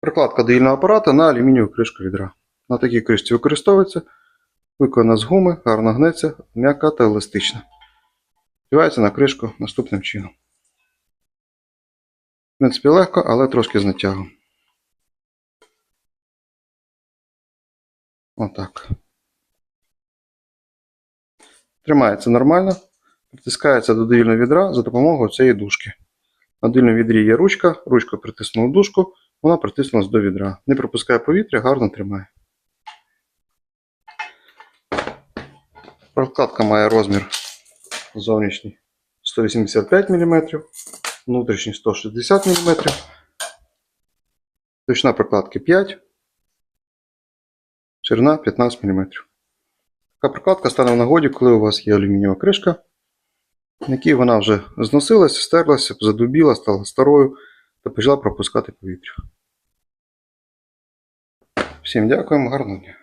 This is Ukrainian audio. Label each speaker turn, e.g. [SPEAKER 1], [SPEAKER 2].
[SPEAKER 1] Прикладка доїльного апарата на алюмінієву кришку відра. На такій кришці використовується, виконана з гуми, гарно гнеться, м'яка та еластична. Вдівається на кришку наступним чином. В принципі, легко, але трошки з натягом. Отак. Тримається нормально, притискається до доїльного відра за допомогою цієї дужки. На доїльному відрі є ручка, ручку притиснула дужку, вона притиснулась до відра. Не пропускає повітря, гарно тримає. Прокладка має розмір зовнішній 185 мм, внутрішній 160 мм. Точна прокладки 5, ширина 15 мм. Така прокладка стане в нагоді, коли у вас є алюмінієва кришка, на якій вона вже зносилася, стерлася, задубіла, стала старою та почала пропускати повітря. Всім дякуємо, гарного дня.